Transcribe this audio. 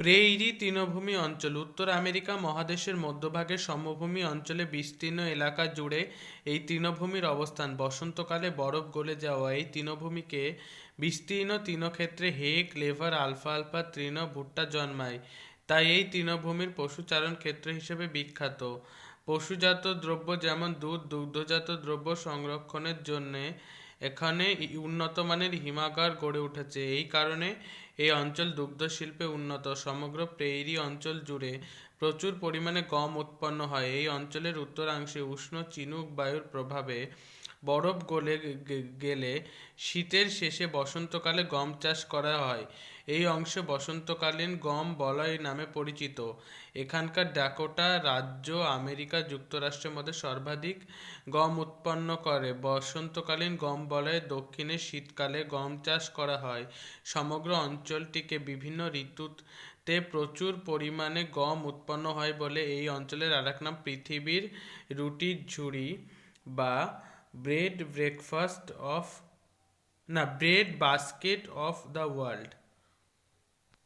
Prairie তৃণভূমি অঞ্চল, উত্তর আমেরিকা মহাদেশের মধ্যভাগের সমভূমি অঞ্চলে বিস্তীর্ণ এলাকা জুড়ে এই তৃণভূমির অবস্থান। বসন্তকালে বরফ গলে যাওয়া এই তৃণভূমিকে বিস্তীর্ণ তৃণক্ষেত্রে হে ক্লেভার আলফা আলফা, তৃণ, ভুট্টা জন্মায়। তাই এই তৃণভূমির পশুচারণ ক্ষেত্র হিসেবে বিখ্যাত। পশুজাত দ্রব্য যেমন দুধ, দুগ্ধজাত দ্রব্য সংরক্ষণের জন্যে এখানে উন্নত মানের হিমাগার গড়ে উঠেছে। এই কারণে এই অঞ্চল দুগ্ধ শিল্পে উন্নত। সমগ্র প্রেইরি অঞ্চল জুড়ে প্রচুর পরিমাণে গম উৎপন্ন হয়। এই অঞ্চলের উত্তরাংশে উষ্ণ চিনুক বায়ুর প্রভাবে বরফ গলে গেলে শীতের শেষে বসন্তকালে গম চাষ করা হয়। এই অংশ বসন্তকালীন গম বলয় নামে পরিচিত। এখানকার ডাকোটা রাজ্য আমেরিকা যুক্তরাষ্ট্রের মধ্যে সর্বাধিক গম উৎপন্ন করে। বসন্তকালীন গম বলয়ে দক্ষিণে শীতকালে গম চাষ করা হয়। সমগ্র অঞ্চলটিকে বিভিন্ন ঋতুতে প্রচুর পরিমাণে গম উৎপন্ন হয় বলে এই অঞ্চলের আরেক নাম পৃথিবীর রুটির ঝুড়ি বা ব্রেড ব্রেকফাস্ট অফ না bread basket of the world